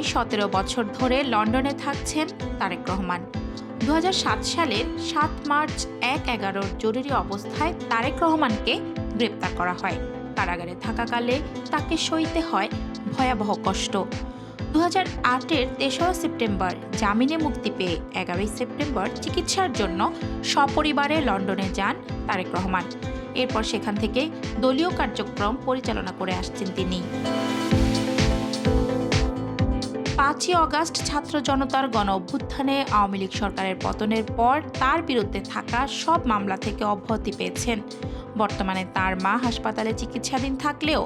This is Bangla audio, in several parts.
প্রায় সতেরো বছর ধরে লন্ডনে থাকছেন তারেক রহমান। দু হাজার সাত সালের সাত মার্চ এক এগারোর জরুরি অবস্থায় তারেক রহমানকে গ্রেপ্তার করা হয়। কারাগারে থাকাকালে তাকে সইতে হয় ভয়াবহ কষ্ট। দু হাজার আটের তেসরা সেপ্টেম্বর জামিনে মুক্তি পেয়ে এগারোই সেপ্টেম্বর চিকিৎসার জন্য সপরিবারে লন্ডনে যান তারেক রহমান। এরপর সেখান থেকে দলীয় কার্যক্রম পরিচালনা করে আসছেন তিনি। পাঁচই অগাস্ট ছাত্র জনতার গণ অভ্যুত্থানে আওয়ামী লীগ সরকারের পতনের পর তার বিরুদ্ধে থাকা সব মামলা থেকে অব্যাহতি পেয়েছেন। বর্তমানে তার মা হাসপাতালে চিকিৎসাধীন থাকলেও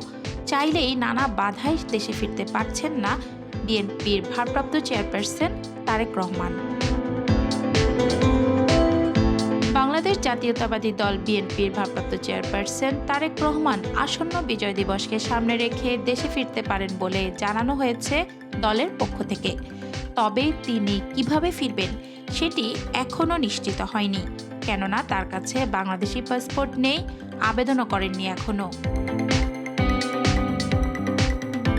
চাইলেই নানা বাধায় দেশে ফিরতে পারছেন না বিএনপির ভারপ্রাপ্ত চেয়ারপারসন তারেক রহমান। বাংলাদেশ জাতীয়তাবাদী দল বিএনপির ভারপ্রাপ্ত চেয়ারপারসন তারেক রহমান আসন্ন বিজয় দিবসকে সামনে রেখে দেশে ফিরতে পারেন বলে জানানো হয়েছে দলের পক্ষ থেকে। তবে তিনি কীভাবে ফিরবেন সেটি এখনও নিশ্চিত হয়নি। কেননা তার কাছে বাংলাদেশি পাসপোর্ট নেই, আবেদনও করেননি এখনও।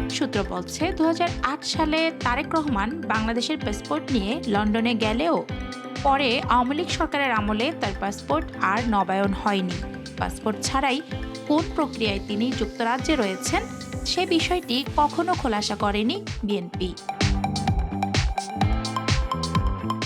সূত্র বলছে দু হাজার আট সালে তারেক রহমান বাংলাদেশের পাসপোর্ট নিয়ে লন্ডনে গেলেও পরে আওয়ামী লীগ সরকারের আমলে তার পাসপোর্ট আর নবায়ন হয়নি। পাসপোর্ট ছাড়াই কোন প্রক্রিয়ায় তিনি যুক্তরাজ্যে রয়েছেন, সে বিষয়টি কখনো খোলাসা করেনি বিএনপি।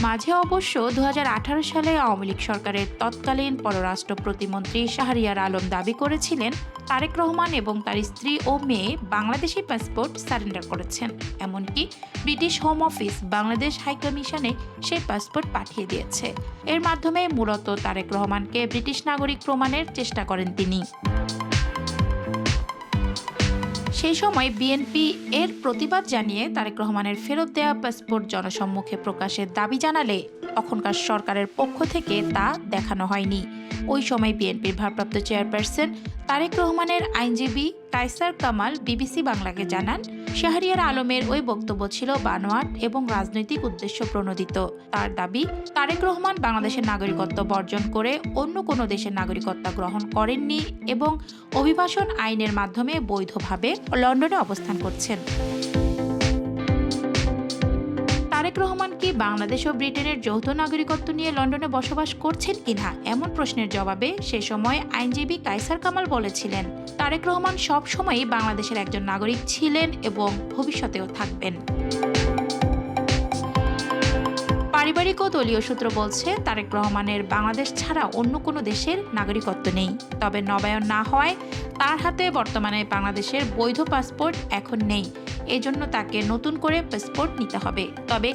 মাঝে অবশ্য দু হাজার আঠারো সালে আওয়ামী লীগ সরকারের তৎকালীন পররাষ্ট্র প্রতিমন্ত্রী শাহরিয়ার আলম দাবি করেছিলেন, তারেক রহমান এবং তার স্ত্রী ও মেয়ে বাংলাদেশি পাসপোর্ট সারেন্ডার করেছেন। এমনকি ব্রিটিশ হোম অফিস বাংলাদেশ হাইকমিশনে সেই পাসপোর্ট পাঠিয়ে দিয়েছে। এর মাধ্যমে মূলত তারেক রহমানকে ব্রিটিশ নাগরিক প্রমাণের চেষ্টা করেন তিনি। সেই সময় বিএনপি এর প্রতিবাদ জানিয়ে তারেক রহমানের ফেরত দেয়া পাসপোর্ট জনসম্মুখে প্রকাশের দাবি জানালে তখনকার সরকারের পক্ষ থেকে তা দেখানো হয়নি। ওই সময় বিএনপির ভারপ্রাপ্ত চেয়ারপারসন তারেক রহমানের আইনজীবী কাইসার কামাল, বিবিসি বাংলাকে জানান, শাহরিয়ার আলমের ওই বক্তব্য ছিল বানোয়াট এবং রাজনৈতিক উদ্দেশ্য প্রণোদিত। তার দাবি, তারেক রহমান বাংলাদেশের নাগরিকত্ব বর্জন করে অন্য কোনো দেশের নাগরিকত্ব গ্রহণ করেননি এবং অভিবাসন আইনের মাধ্যমে বৈধভাবে লন্ডনে অবস্থান করছেন। তারেক রহমান কি বাংলাদেশ ও ব্রিটেনের যৌথ নাগরিকত্ব নিয়ে লন্ডনে বসবাস করছেন কিনা? এমন প্রশ্নের জবাবে সে সময় আইনজীবী কাইসার কামাল বলেছিলেন, তারেক রহমান সব সময়ই বাংলাদেশের একজন নাগরিক ছিলেন এবং ভবিষ্যতেও থাকবেন। পারিবারিক ও দলীয় সূত্র বলছে, তারেক রহমানের বাংলাদেশ ছাড়া অন্য কোনো দেশের নাগরিকত্ব নেই। তবে নবায়ন না হওয়ায় তার হাতে বর্তমানে বাংলাদেশের বৈধ পাসপোর্ট এখন নেই। এজন্য তাকে নতুন করে পাসপোর্ট নিতে হবে। তবে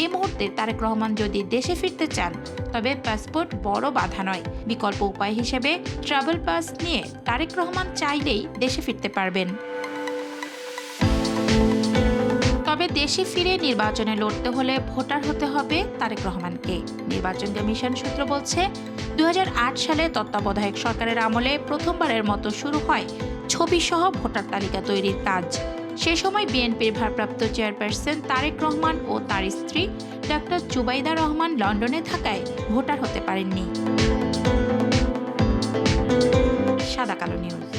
এই মুহূর্তে তারেক রহমান যদি দেশে ফিরতে চান, তবে পাসপোর্ট বড় বাধা নয়। বিকল্প উপায় হিসেবে ট্রাভেল পাস নিয়ে তারেক রহমান চাইলেই দেশে ফিরতে পারবেন। তবে দেশে ফিরে নির্বাচনে লড়তে হলে ভোটার হতে হবে তারেক রহমানকে। নির্বাচন কমিশন সূত্র বলছে, দুই হাজার আট সালে তত্ত্বাবধায়ক সরকারের আমলে প্রথমবারের মতো শুরু হয় ছবিসহ ভোটার তালিকা তৈরির কাজ। সে সময় বিএনপির ভারপ্রাপ্ত চেয়ারপারসন তারেক রহমান ও তার স্ত্রী ডাক্তার জুবাইদা রহমান লন্ডনে থাকায় ভোটার হতে পারেননি। সাদা কালো নিউজ।